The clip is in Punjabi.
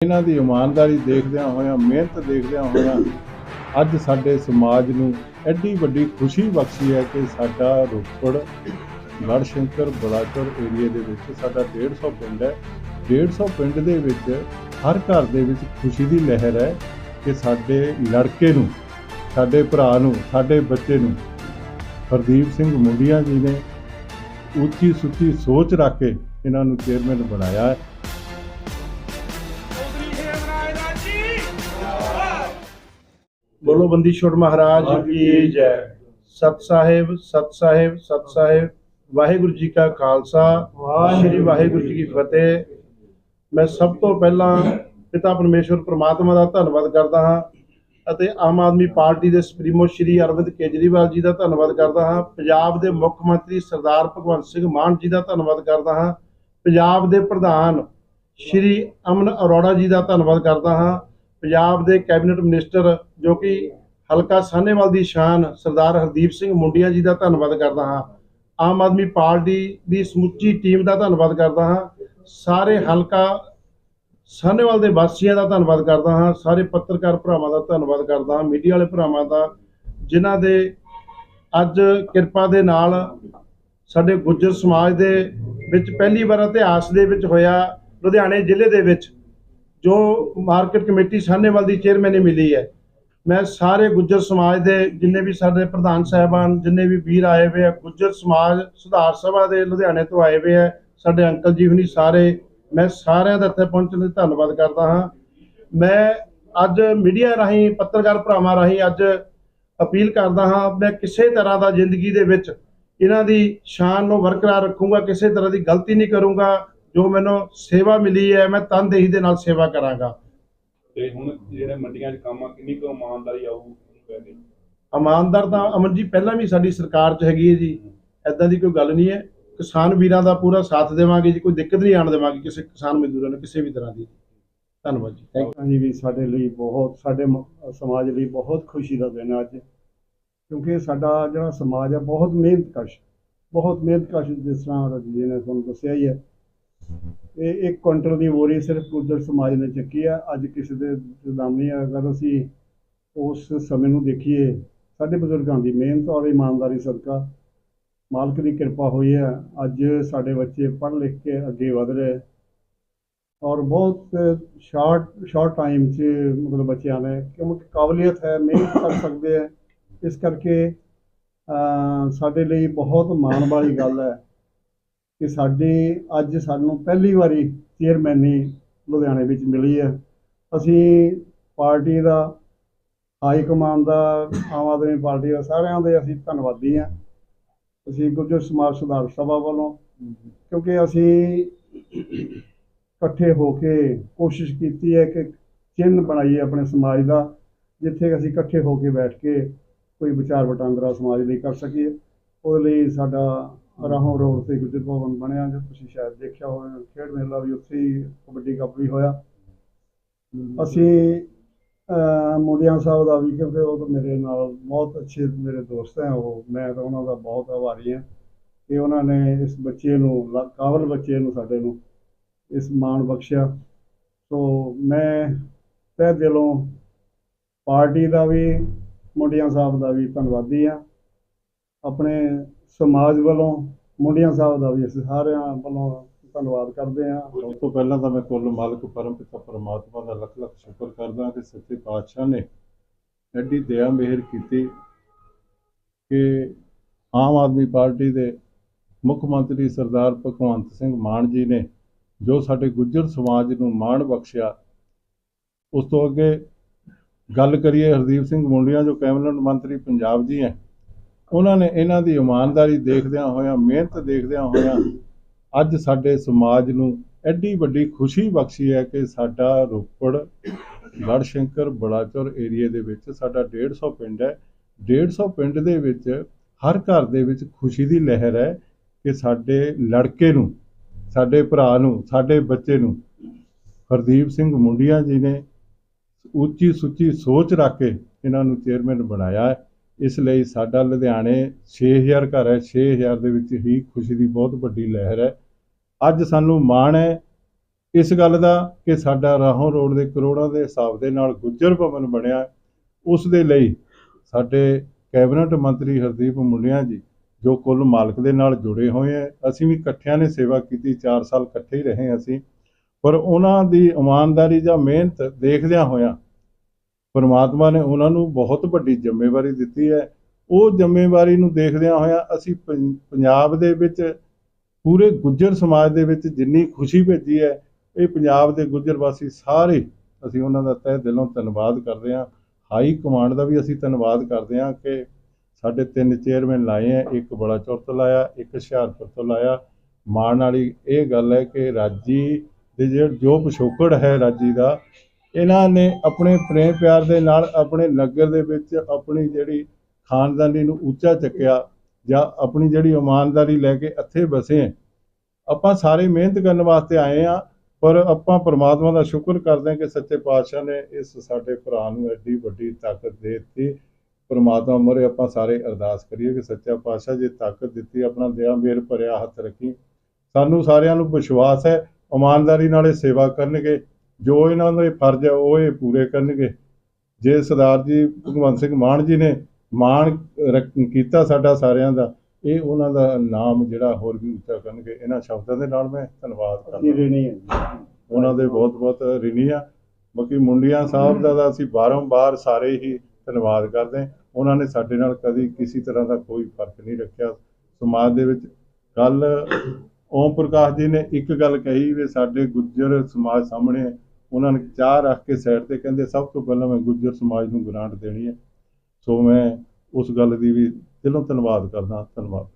ਇਹਨਾਂ ਦੀ ਇਮਾਨਦਾਰੀ ਦੇਖਦਿਆਂ ਹੋਇਆਂ, ਮਿਹਨਤ ਦੇਖਦਿਆਂ ਹੋਇਆਂ ਅੱਜ ਸਾਡੇ ਸਮਾਜ ਨੂੰ ਐਡੀ ਵੱਡੀ ਖੁਸ਼ੀ ਬਖਸ਼ੀ ਹੈ ਕਿ ਸਾਡਾ ਰੋਪੜ ਗੜਸ਼ੰਕਰ ਬਲਾਚੌਰ ਏਰੀਆ ਦੇ ਵਿੱਚ ਸਾਡਾ 150 ਪਿੰਡ ਹੈ। 150 ਪਿੰਡ ਦੇ ਵਿੱਚ ਹਰ ਘਰ ਦੇ ਵਿੱਚ ਖੁਸ਼ੀ ਦੀ ਲਹਿਰ ਹੈ ਕਿ ਸਾਡੇ ਲੜਕੇ ਨੂੰ, ਸਾਡੇ ਭਰਾ ਨੂੰ, ਸਾਡੇ ਬੱਚੇ ਨੂੰ ਹਰਦੀਪ ਸਿੰਘ ਮੁੰਡੀਆਂ ਜੀ ਨੇ ਉੱਚੀ ਸੁੱਚੀ ਸੋਚ ਰੱਖ ਕੇ ਇਹਨਾਂ ਨੂੰ ਚੇਅਰਮੈਨ ਬਣਾਇਆ ਹੈ। ਬੋਲੋ ਬੰਦੀ ਛੋੜ ਮਹਾਰਾਜ ਕੀ ਜੈ। ਸਤ ਸਾਹਿਬ ਸਤ ਸਾਹਿਬ ਸਤ ਸਾਹਿਬ। ਵਾਹਿਗੁਰੂ ਜੀ ਕਾ ਖਾਲਸਾ ਸ੍ਰੀ ਵਾਹਿਗੁਰੂ ਜੀ ਕੀ ਫਤਿਹ। ਮੈਂ ਸਭ ਤੋਂ ਪਹਿਲਾਂ ਪਿਤਾ ਪਰਮੇਸ਼ਵਰ ਪ੍ਰਮਾਤਮਾ ਦਾ ਧੰਨਵਾਦ ਕਰਦਾ ਹਾਂ ਅਤੇ ਆਮ ਆਦਮੀ ਪਾਰਟੀ ਦੇ ਸੁਪਰੀਮੋ ਸ਼੍ਰੀ ਅਰਵਿੰਦ ਕੇਜਰੀਵਾਲ ਜੀ ਦਾ ਧੰਨਵਾਦ ਕਰਦਾ ਹਾਂ। ਪੰਜਾਬ ਦੇ ਮੁੱਖ ਮੰਤਰੀ ਸਰਦਾਰ ਭਗਵੰਤ ਸਿੰਘ ਮਾਨ ਜੀ ਦਾ ਧੰਨਵਾਦ ਕਰਦਾ ਹਾਂ। ਪੰਜਾਬ ਦੇ ਪ੍ਰਧਾਨ ਸ਼੍ਰੀ ਅਮਨ ਅਰੋੜਾ ਜੀ ਦਾ ਧੰਨਵਾਦ ਕਰਦਾ ਹਾਂ। ਪੰਜਾਬ ਦੇ ਕੈਬਨਿਟ ਮਿਨਿਸਟਰ ਜੋ ਕਿ ਹਲਕਾ ਸਾਹਨੇਵਾਲ ਦੀ ਸ਼ਾਨ ਸਰਦਾਰ ਹਰਦੀਪ ਸਿੰਘ ਮੁੰਡੀਆਂ ਜੀ ਦਾ ਧੰਨਵਾਦ ਕਰਦਾ ਹਾਂ। ਆਮ ਆਦਮੀ ਪਾਰਟੀ ਦੀ ਸਮੁੱਚੀ ਟੀਮ ਦਾ ਧੰਨਵਾਦ ਕਰਦਾ ਹਾਂ। ਸਾਰੇ ਹਲਕਾ ਸਾਹਨੇਵਾਲ ਦੇ ਵਾਸੀਆਂ ਦਾ ਧੰਨਵਾਦ ਕਰਦਾ ਹਾਂ। ਸਾਰੇ ਪੱਤਰਕਾਰ ਭਰਾਵਾਂ ਦਾ ਧੰਨਵਾਦ ਕਰਦਾ ਹਾਂ। ਮੀਡੀਆ ਵਾਲੇ ਭਰਾਵਾਂ ਦਾ, ਜਿਨ੍ਹਾਂ ਦੇ ਅੱਜ ਕਿਰਪਾ ਦੇ ਨਾਲ ਸਾਡੇ ਗੁੱਜਰ ਸਮਾਜ ਦੇ ਵਿੱਚ ਪਹਿਲੀ ਵਾਰ ਇਤਿਹਾਸ ਦੇ ਵਿੱਚ ਹੋਇਆ, ਲੁਧਿਆਣੇ ਜ਼ਿਲ੍ਹੇ ਦੇ ਵਿੱਚ। ਜੋ ਮਾਰਕੀਟ ਕਮੇਟੀ ਸਾਹਨੇਵਾਲ ਦੀ ਚੇਅਰਮੈਨ ਚੇਅਰਮੈਨੀ ਮਿਲੀ ਹੈ। ਮੈਂ ਸਾਰੇ ਗੁੱਜਰ ਸਮਾਜ ਦੇ ਜਿੰਨੇ ਵੀ ਸਾਡੇ ਪ੍ਰਧਾਨ ਸਾਹਿਬਾਨ, ਜਿੰਨੇ ਵੀ ਵੀਰ ਆਏ ਹੋਏ ਆ, ਗੁੱਜਰ ਸਮਾਜ ਸੁਧਾਰ ਸਭਾ ਦੇ ਲੁਧਿਆਣੇ ਤੋਂ ਆਏ ਹੋਏ ਆ, ਸਾਡੇ ਅੰਕਲ ਜੀ ਹੁਣੀ ਸਾਰੇ, ਮੈਂ ਸਾਰਿਆਂ ਦਾ ਇੱਥੇ ਪਹੁੰਚਣ ਲਈ ਧੰਨਵਾਦ ਕਰਦਾ ਹਾਂ। ਮੈਂ ਅੱਜ ਮੀਡੀਆ ਰਾਹੀਂ, ਪੱਤਰਕਾਰ ਭਰਾਵਾਂ ਰਾਹੀਂ ਅੱਜ ਅਪੀਲ ਕਰਦਾ ਹਾਂ, ਮੈਂ ਕਿਸੇ ਤਰ੍ਹਾਂ ਦਾ ਜ਼ਿੰਦਗੀ ਦੇ ਵਿੱਚ ਇਹਨਾਂ ਦੀ ਸ਼ਾਨ ਨੂੰ ਬਰਕਰਾਰ ਰੱਖੂੰਗਾ, ਕਿਸੇ ਤਰ੍ਹਾਂ ਦੀ ਗਲਤੀ ਨਹੀਂ ਕਰੂੰਗਾ। ਜੋ ਮੈਨੂੰ ਸੇਵਾ ਮਿਲੀ ਹੈ ਮੈਂ ਤਨਦੇਹੀ ਦੇ ਨਾਲ ਸੇਵਾ ਕਰਾਂਗਾ। ਤੇ ਹੁਣ ਜਿਹੜੇ ਮੰਡੀਆਂ 'ਚ ਕੰਮ ਆ ਕਿੰਨੀ ਕੁ ਇਮਾਨਦਾਰੀ ਆਊ ਕਹਿੰਦੇ ਇਮਾਨਦਾਰ ਤਾਂ ਅਮਨ ਜੀ ਪਹਿਲਾਂ ਵੀ ਸਾਡੀ ਸਰਕਾਰ 'ਚ ਹੈਗੀ ਹੈ ਜੀ। ਐਦਾਂ ਦੀ ਕੋਈ ਗੱਲ ਨਹੀਂ ਹੈ। ਕਿਸਾਨ ਵੀਰਾਂ ਦਾ ਪੂਰਾ ਸਾਥ ਦੇਵਾਂਗੇ ਜੀ। ਕੋਈ ਦਿੱਕਤ ਨਹੀਂ ਆਣ ਦੇਵਾਂਗੇ ਕਿਸੇ ਕਿਸਾਨ ਮਜ਼ਦੂਰਾਂ ਨੂੰ ਕਿਸੇ ਵੀ ਤਰ੍ਹਾਂ ਦੀ। ਧੰਨਵਾਦ ਜੀ। ਥੈਂਕ ਹਾਂਜੀ ਵੀ ਸਾਡੇ ਲਈ ਬਹੁਤ ਸਾਡੇ ਮ- ਸਮਾਜ ਲਈ ਬਹੁਤ ਖੁਸ਼ੀ ਦਾ ਦਿਨ ਹੈ ਅੱਜ। ਕਿਉਂਕਿ ਸਾਡਾ ਜਿਹੜਾ ਸਮਾਜ ਹੈ ਬਹੁਤ ਮਿਹਨਤਕਸ਼ ਬਹੁਤ ਮਿਹਨਤਕਸ਼ ਜਿਸ ਤਰ੍ਹਾਂ ਰਜੀ ਨੇ ਤੁਹਾਨੂੰ ਦੱਸਿਆ ਹੀ ਹੈ। ਇਹ ਇੱਕ ਕੁਇੰਟਲ ਦੀ ਬੋਰੀ ਸਿਰਫ ਗੁੱਜਰ ਸਮਾਜ ਨੇ ਚੱਕੀ ਹੈ ਅੱਜ ਕਿਸੇ ਦੇ ਜਦਾਮੀ ਅਗਰ ਅਸੀਂ ਉਸ ਸਮੇਂ ਨੂੰ ਦੇਖੀਏ ਸਾਡੇ ਬਜ਼ੁਰਗਾਂ ਦੀ ਮਿਹਨਤ ਔਰ ਇਮਾਨਦਾਰੀ ਸਦਕਾ ਮਾਲਕ ਦੀ ਕਿਰਪਾ ਹੋਈ ਹੈ ਅੱਜ ਸਾਡੇ ਬੱਚੇ ਪੜ੍ਹ ਲਿਖ ਕੇ ਅੱਗੇ ਵਧ ਰਹੇ। ਔਰ ਬਹੁਤ ਸ਼ਾਰਟ ਸ਼ਾਰਟ ਟਾਈਮ 'ਚ ਮਤਲਬ ਬੱਚਿਆਂ ਨੇ ਕਿਉਂਕਿ ਕਾਬਲੀਅਤ ਹੈ ਮਿਹਨਤ ਕਰ ਸਕਦੇ ਹੈ ਇਸ ਕਰਕੇ ਅਹ, ਸਾਡੇ ਲਈ ਬਹੁਤ ਮਾਣ ਵਾਲੀ ਗੱਲ ਹੈ। ਕਿ ਸਾਡੀ ਅੱਜ ਸਾਨੂੰ ਪਹਿਲੀ ਵਾਰੀ ਚੇਅਰਮੈਨੀ ਲੁਧਿਆਣੇ ਵਿੱਚ ਮਿਲੀ ਹੈ। ਅਸੀਂ ਪਾਰਟੀ ਦਾ, ਹਾਈ ਕਮਾਂਡ ਦਾ, ਆਮ ਆਦਮੀ ਪਾਰਟੀ ਦਾ ਸਾਰਿਆਂ ਦੇ ਅਸੀਂ ਧੰਨਵਾਦੀ ਹਾਂ। ਅਸੀਂ ਗੁੱਜਰ ਸਮਾਜ ਸੁਧਾਰ ਸਭਾ ਵੱਲੋਂ ਕਿਉਂਕਿ ਅਸੀਂ ਇਕੱਠੇ ਹੋ ਕੇ ਕੋਸ਼ਿਸ਼ ਕੀਤੀ ਹੈ ਕਿ ਚਿੰਨ੍ਹ ਬਣਾਈਏ ਆਪਣੇ ਸਮਾਜ ਦਾ, ਜਿੱਥੇ ਅਸੀਂ ਇਕੱਠੇ ਹੋ ਕੇ ਬੈਠ ਕੇ ਕੋਈ ਵਿਚਾਰ ਵਟਾਂਦਰਾ ਸਮਾਜ ਲਈ ਕਰ ਸਕੀਏ। ਉਹਦੇ ਲਈ ਸਾਡਾ ਰਾਹੋਂ ਰੋਡ ਤੇ ਗੁੱਜਰ ਭਵਨ ਬਣਿਆ ਜੋ ਤੁਸੀਂ ਸ਼ਾਇਦ ਦੇਖਿਆ ਹੋਵੇ ਖੇਡ ਮੇਲਾ ਵੀ ਉੱਥੇ ਹੀ ਕਬੱਡੀ ਕੱਪ ਵੀ ਹੋਇਆ। ਅਸੀਂ ਮੁੰਡਿਆਂ ਸਾਹਿਬ ਦਾ ਵੀ ਕਿਉਂਕਿ ਉਹ ਤਾਂ ਮੇਰੇ ਨਾਲ ਬਹੁਤ ਅੱਛੇ ਮੇਰੇ ਦੋਸਤ ਹੈ ਉਹ ਮੈਂ ਤਾਂ ਉਹਨਾਂ ਦਾ ਬਹੁਤ ਆਭਾਰੀ ਹਾਂ। ਕਿ ਉਹਨਾਂ ਨੇ ਇਸ ਬੱਚੇ ਨੂੰ ਕਾਬਲ ਬੱਚੇ ਨੂੰ ਸਾਡੇ ਨੂੰ ਇਸ ਮਾਣ ਬਖਸ਼ਿਆ। ਸੋ ਮੈਂ ਤਹਿ ਦਿਲੋਂ ਪਾਰਟੀ ਦਾ ਵੀ ਮੁੰਡਿਆਂ ਸਾਹਿਬ ਦਾ ਵੀ ਧੰਨਵਾਦੀ ਹਾਂ। ਆਪਣੇ ਸਮਾਜ ਵੱਲੋਂ, ਮੁੰਡਿਆਂ ਸਾਹਿਬ ਦਾ ਵੀ ਅਸੀਂ ਸਾਰਿਆਂ ਵੱਲੋਂ ਧੰਨਵਾਦ ਕਰਦੇ ਹਾਂ। ਉਸ ਤੋਂ ਪਹਿਲਾਂ ਤਾਂ ਮੈਂ ਕੁੱਲ ਮਾਲਕ ਪਰਮਪਿਤਾ ਪਰਮਾਤਮਾ ਦਾ ਲੱਖ ਲੱਖ ਸ਼ੁਕਰ ਕਰਦਾ ਕਿ ਸੱਚੇ ਪਾਤਸ਼ਾਹ ਨੇ ਐਡੀ ਦਇਆ ਮਿਹਰ ਕੀਤੀ ਕਿ ਆਮ ਆਦਮੀ ਪਾਰਟੀ ਦੇ ਮੁੱਖ ਮੰਤਰੀ ਸਰਦਾਰ ਭਗਵੰਤ ਸਿੰਘ ਮਾਨ ਜੀ ਨੇ ਜੋ ਸਾਡੇ ਗੁੱਜਰ ਸਮਾਜ ਨੂੰ ਮਾਣ ਬਖਸ਼ਿਆ, ਉਸ ਤੋਂ ਅੱਗੇ ਗੱਲ ਕਰੀਏ ਹਰਦੀਪ ਸਿੰਘ ਮੁੰਡੀਆਂ ਜੋ ਕੈਬਨਿਟ ਮੰਤਰੀ ਪੰਜਾਬ ਜੀ ਹੈ ਉਹਨਾਂ ਨੇ ਇਹਨਾਂ ਦੀ ਇਮਾਨਦਾਰੀ ਦੇਖਦਿਆਂ ਹੋਇਆਂ, ਮਿਹਨਤ ਦੇਖਦਿਆਂ ਹੋਇਆਂ ਅੱਜ ਸਾਡੇ ਸਮਾਜ ਨੂੰ ਐਡੀ ਵੱਡੀ ਖੁਸ਼ੀ ਬਖਸ਼ੀ ਹੈ ਕਿ ਸਾਡਾ ਰੋਪੜ ਗੜਸ਼ੰਕਰ ਬਲਾਚੌਰ ਏਰੀਆ ਦੇ ਵਿੱਚ ਸਾਡਾ 150 ਪਿੰਡ ਹੈ। 150 ਪਿੰਡ ਦੇ ਵਿੱਚ ਹਰ ਘਰ ਦੇ ਵਿੱਚ ਖੁਸ਼ੀ ਦੀ ਲਹਿਰ ਹੈ ਕਿ ਸਾਡੇ ਲੜਕੇ ਨੂੰ, ਸਾਡੇ ਭਰਾ ਨੂੰ, ਸਾਡੇ ਬੱਚੇ ਨੂੰ ਹਰਦੀਪ ਸਿੰਘ ਮੁੰਡੀਆਂ ਜੀ ਨੇ ਉੱਚੀ ਸੁੱਚੀ ਸੋਚ ਰੱਖ ਕੇ ਇਹਨਾਂ ਨੂੰ ਚੇਅਰਮੈਨ ਬਣਾਇਆ ਹੈ। ਇਸ ਲਈ ਸਾਡਾ ਲੁਧਿਆਣੇ 6000 ਘਰ ਹੈ 6000 ਦੇ ਵਿੱਚ ਹੀ ਖੁਸ਼ੀ ਦੀ ਬਹੁਤ ਵੱਡੀ ਲਹਿਰ ਹੈ। ਅੱਜ ਸਾਨੂੰ ਮਾਣ ਹੈ ਇਸ ਗੱਲ ਦਾ ਕਿ ਸਾਡਾ ਰਾਹੋਂ ਰੋਡ ਦੇ ਕਰੋੜਾਂ ਦੇ ਹਿਸਾਬ ਦੇ ਨਾਲ ਗੁੱਜਰ ਭਵਨ ਬਣਿਆ। ਉਸ ਦੇ ਲਈ ਸਾਡੇ ਕੈਬਨਿਟ ਮੰਤਰੀ ਹਰਦੀਪ ਮੁੰਡਿਆਂ ਜੀ, ਜੋ ਕੁੱਲ ਮਾਲਕ ਦੇ ਨਾਲ ਜੁੜੇ ਹੋਏ ਹੈ, ਅਸੀਂ ਵੀ ਇਕੱਠਿਆਂ ਨੇ ਸੇਵਾ ਕੀਤੀ 4 ਸਾਲ ਇਕੱਠੇ ਹੀ ਰਹੇ ਅਸੀਂ। ਪਰ ਉਹਨਾਂ ਦੀ ਇਮਾਨਦਾਰੀ ਜਾਂ ਮਿਹਨਤ ਦੇਖਦਿਆਂ ਹੋਇਆਂ ਪਰਮਾਤਮਾ ਨੇ ਉਹਨਾਂ ਨੂੰ ਬਹੁਤ ਵੱਡੀ ਜ਼ਿੰਮੇਵਾਰੀ ਦਿੱਤੀ ਹੈ। ਉਹ ਜ਼ਿੰਮੇਵਾਰੀ ਨੂੰ ਦੇਖਦਿਆਂ ਹੋਇਆਂ ਅਸੀਂ ਪੰ- ਪੰਜਾਬ ਦੇ ਵਿੱਚ ਪੂਰੇ ਗੁੱਜਰ ਸਮਾਜ ਦੇ ਵਿੱਚ ਜਿੰਨੀ ਖੁਸ਼ੀ ਭੇਜੀ ਹੈ, ਇਹ ਪੰਜਾਬ ਦੇ ਗੁੱਜਰ ਵਾਸੀ ਸਾਰੇ ਅਸੀਂ ਉਹਨਾਂ ਦਾ ਤਹਿ ਦਿਲੋਂ ਧੰਨਵਾਦ ਕਰਦੇ ਹਾਂ। ਹਾਈ ਕਮਾਂਡ ਦਾ ਵੀ ਅਸੀਂ ਧੰਨਵਾਦ ਕਰਦੇ ਹਾਂ ਕਿ ਸਾਡੇ ਤਿੰਨ ਚੇਅਰਮੈਨ ਲਾਏ ਹੈ, ਇੱਕ ਬੜਾ ਚੌਰ ਤੋਂ ਲਾਇਆ, ਇੱਕ ਹੁਸ਼ਿਆਰਪੁਰ ਤੋਂ ਲਾਇਆ। ਮਾਣ ਵਾਲੀ ਇਹ ਗੱਲ ਹੈ ਕਿ ਰਾਜੀ ਦੇ ਜਿਹੜਾ ਜੋ ਪਿਛੋਕੜ ਹੈ ਰਾਜੀ ਦਾ ਇਹਨਾਂ ਨੇ ਆਪਣੇ ਪ੍ਰੇਮ ਪਿਆਰ ਦੇ ਨਾਲ ਆਪਣੇ ਨਗਰ ਦੇ ਵਿੱਚ ਆਪਣੀ ਜਿਹੜੀ ਖਾਨਦਾਨੀ ਨੂੰ ਉੱਚਾ ਚੱਕਿਆ ਜਾਂ ਆਪਣੀ ਜਿਹੜੀ ਇਮਾਨਦਾਰੀ ਲੈ ਕੇ ਇੱਥੇ ਬਸੇ ਹੈ। ਆਪਾਂ ਸਾਰੇ ਮਿਹਨਤ ਕਰਨ ਵਾਸਤੇ ਆਏ ਆ ਪਰ ਆਪਾਂ ਪਰਮਾਤਮਾ ਦਾ ਸ਼ੁਕਰ ਕਰਦੇ ਹਾਂ ਕਿ ਸੱਚੇ ਪਾਤਸ਼ਾਹ ਨੇ ਇਸ ਸਾਡੇ ਭਰਾ ਨੂੰ ਐਡੀ ਵੱਡੀ ਤਾਕਤ ਦੇ ਦਿੱਤੀ। ਪਰਮਾਤਮਾ ਮਰੇ ਆਪਾਂ ਸਾਰੇ ਅਰਦਾਸ ਕਰੀਏ ਕਿ ਸੱਚਾ ਪਾਤਸ਼ਾਹ ਜੇ ਤਾਕਤ ਦਿੱਤੀ, ਆਪਣਾ ਦਇਆ ਮੇਰ ਭਰਿਆ ਹੱਥ ਰੱਖੀ। ਸਾਨੂੰ ਸਾਰਿਆਂ ਨੂੰ ਵਿਸ਼ਵਾਸ ਹੈ, ਇਮਾਨਦਾਰੀ ਨਾਲ ਇਹ ਸੇਵਾ ਕਰਨਗੇ। ਜੋ ਇਹਨਾਂ ਦੇ ਫਰਜ਼ ਹੈ ਉਹ ਇਹ ਪੂਰੇ ਕਰਨਗੇ। ਜੇ ਸਰਦਾਰ ਜੀ ਭਗਵੰਤ ਸਿੰਘ ਮਾਨ ਜੀ ਨੇ ਮਾਣ ਕੀਤਾ ਸਾਡਾ ਸਾਰਿਆਂ ਦਾ ਇਹ ਉਹਨਾਂ ਦਾ ਨਾਮ ਜਿਹੜਾ ਹੋਰ ਵੀ ਉੱਚਾ ਕਰਨਗੇ। ਇਹਨਾਂ ਸ਼ਬਦਾਂ ਦੇ ਨਾਲ ਮੈਂ ਧੰਨਵਾਦ ਕਰਦਾ। ਉਹਨਾਂ ਦੇ ਬਹੁਤ ਬਹੁਤ ਰਿਣੀ ਆ। ਬਾਕੀ ਮੁੰਡਿਆਂ ਸਾਹਿਬ ਦਾ ਤਾਂ ਅਸੀਂ ਬਾਰੰਬਾਰ ਸਾਰੇ ਹੀ ਧੰਨਵਾਦ ਕਰਦੇ। ਉਹਨਾਂ ਨੇ ਸਾਡੇ ਨਾਲ ਕਦੀ ਕਿਸੇ ਤਰ੍ਹਾਂ ਦਾ ਕੋਈ ਫ਼ਰਕ ਨਹੀਂ ਰੱਖਿਆ। ਸਮਾਜ ਦੇ ਵਿੱਚ ਕੱਲ ਓਮ ਪ੍ਰਕਾਸ਼ ਜੀ ਨੇ ਇੱਕ ਗੱਲ ਕਹੀ ਵੀ ਸਾਡੇ ਗੁੱਜਰ ਸਮਾਜ ਸਾਹਮਣੇ ਉਹਨਾਂ ਨੇ ਚਾਹ ਰੱਖ ਕੇ ਸਾਈਡ ਤੇ ਕਹਿੰਦੇ, ਸਭ ਤੋਂ ਪਹਿਲਾਂ ਮੈਂ ਗੁੱਜਰ ਸਮਾਜ ਨੂੰ ਗ੍ਰਾਂਟ ਦੇਣੀ ਹੈ। ਸੋ ਮੈਂ ਉਸ ਗੱਲ ਦੀ ਵੀ ਦਿਲੋਂ ਧੰਨਵਾਦ ਕਰਦਾ, ਧੰਨਵਾਦ।